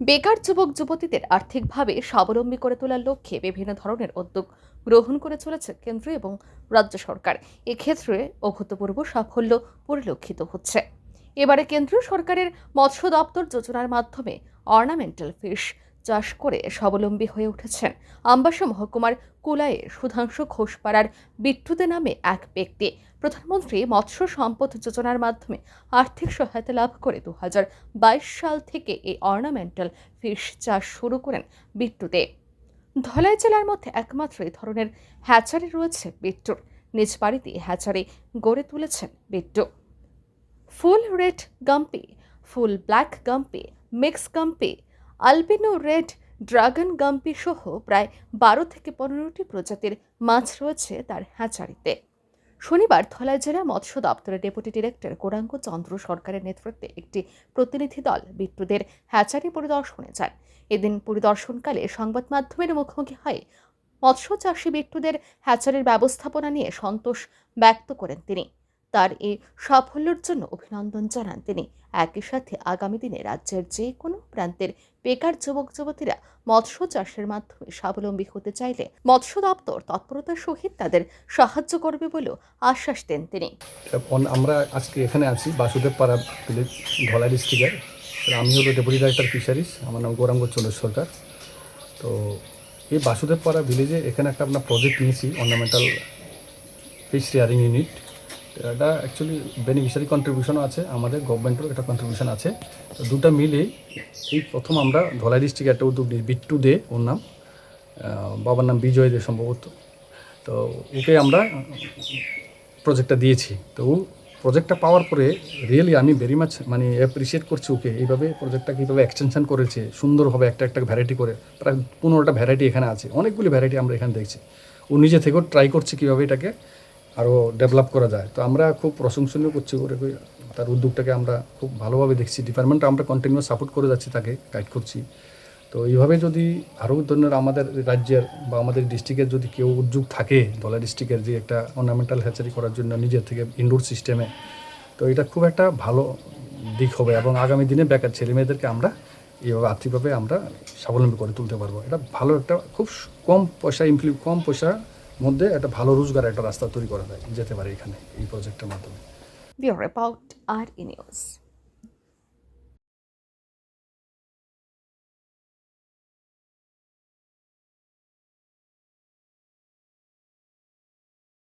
বেকার যুবক যুবতীদের আর্থিকভাবে স্বাবলম্বী করে তোলার লক্ষ্যে বিভিন্ন ধরনের উদ্যোগ গ্রহণ করে চলেছে কেন্দ্র এবং রাজ্য সরকার। এক্ষেত্রে অভূতপূর্ব সাফল্য পরিলক্ষিত হচ্ছে। এবারে কেন্দ্রীয় সরকারের মৎস্য দপ্তর যোজনার মাধ্যমে অর্নামেন্টাল ফিশ চাষ করে স্বাবলম্বী হয়ে উঠেছেন। আমবাসা মহকুমার কুলাইয়ের সুধাংশু ঘোষপাড়ার বিট্টুদে নামে এক ব্যক্তি। প্রধানমন্ত্রী মৎস্য সম্পদ যোজনার মাধ্যমে আর্থিক সহায়তা লাভ করে দু হাজার বাইশ সাল থেকে এই অর্নামেন্টাল ফিশ চাষ শুরু করেন বিট্টুতে ধলাই জেলার মধ্যে একমাত্র এই ধরনের হ্যাচারি রয়েছে বিট্টুর নিজ বাড়িতে হ্যাচারি গড়ে তুলেছেন Bittu full red guppy, full black guppy, mix guppy albino red dragon guppy সহ প্রায় বারো থেকে পনেরোটি প্রজাতির মাছ রয়েছে তার হ্যাচারিতে। শনিবার ধলাই জেলা মৎস্য দপ্তরের ডেপুটি ডিরেক্টর গোরাঙ্গ চন্দ্র সরকারের নেতৃত্বে একটি প্রতিনিধি দল বিট্টুদের হ্যাচারি পরিদর্শনে যান এদিন পরিদর্শনকালে সংবাদ মাধ্যমের মুখোমুখি হয় মৎস্য চাষী বিট্টুদের হ্যাচারির ব্যবস্থাপনা নিয়ে সন্তোষ ব্যক্ত করেন তিনি। তার এই সাফল্যের জন্য অভিনন্দন জানান তিনি। একই সাথে আগামী দিনে রাজ্যের যে কোনো প্রান্তের বেকার যুবক, যুবতীরা মৎস্য চাষের মাধ্যমে স্বাবলম্বী হতে চাইলে মৎস্য দপ্তর তৎপরতার সহিত তাদের সাহায্য করবে বলেও আশ্বাস দেন তিনি। আমরা আজকে এখানে আছি বাসুদেব পাড়া ভিলেজ ধলাই ডিস্ট্রিক্টের আমি হলো ডেপুটি ডাইরেক্টর ফিশারিজ আমার নাম গৌরাঙ্গ চন্দ্র সরকার। তো এই বাসুদেব পাড়া ভিলেজে এখানে একটা আপনার প্রজেক্ট নিয়েছি অর্নামেন্টাল ফিশ শেয়ারিং ইউনিট এটা অ্যাকচুয়ালি বেনিফিশিয়ারি কন্ট্রিবিউশনও আছে, আমাদের গভর্নমেন্টেরও একটা কন্ট্রিবিউশন আছে। তো দুটা মিলে এই প্রথম আমরা ধলাই ডিস্ট্রিক্টে একটা উদ্যোগ নিই বিট্টু দে, ওর নাম বাবার নাম বিজয় দে সম্ভবত। তো ওকে আমরা প্রজেক্টটা দিয়েছি। তো ও প্রজেক্টটা পাওয়ার পরে রিয়েলি আমি ভেরি মাচ মানে অ্যাপ্রিসিয়েট করছি ওকে। এইভাবে প্রজেক্টটা কীভাবে এক্সটেনশন করেছে, সুন্দরভাবে একটা একটা ভ্যারাইটি করে। প্রায় পনেরোটা ভ্যারাইটি এখানে আছে, অনেকগুলি ভ্যারাইটি আমরা এখানে দেখছি। ও নিজে থেকেও ট্রাই করছে কীভাবে এটাকে আরও ডেভেলপ করা যায়। তো আমরা খুব প্রশংসনীয় করছি ওরে তার উদ্যোগটাকে আমরা খুব ভালোভাবে দেখছি। ডিপার্টমেন্ট আমরা কন্টিনিউ সাপোর্ট করে যাচ্ছি তাকে গাইড করছি। তো এইভাবে যদি আরও ধরনের আমাদের রাজ্যের বা আমাদের ডিস্ট্রিক্টের যদি কেউ উদ্যোগ থাকে, ধলা ডিস্ট্রিক্টের যে একটা অর্নামেন্টাল হ্যাচারি করার জন্য নিজের থেকে ইনডোর সিস্টেমে তো এটা খুব একটা ভালো দিক হবে এবং আগামী দিনে বেকার ছেলেমেয়েদেরকে আমরা এইভাবে আর্থিকভাবে আমরা স্বাবলম্বী করে তুলতে পারব। এটা ভালো একটা খুব কম পয়সা ইমপ্লি কম পয়সার মধ্যে একটা ভালো রোজগার একটা রাস্তা তৈরি করা যায়, যেতে পারে এখানে এই প্রজেক্টের মাধ্যমে। রিপোর্ট আর নিউজ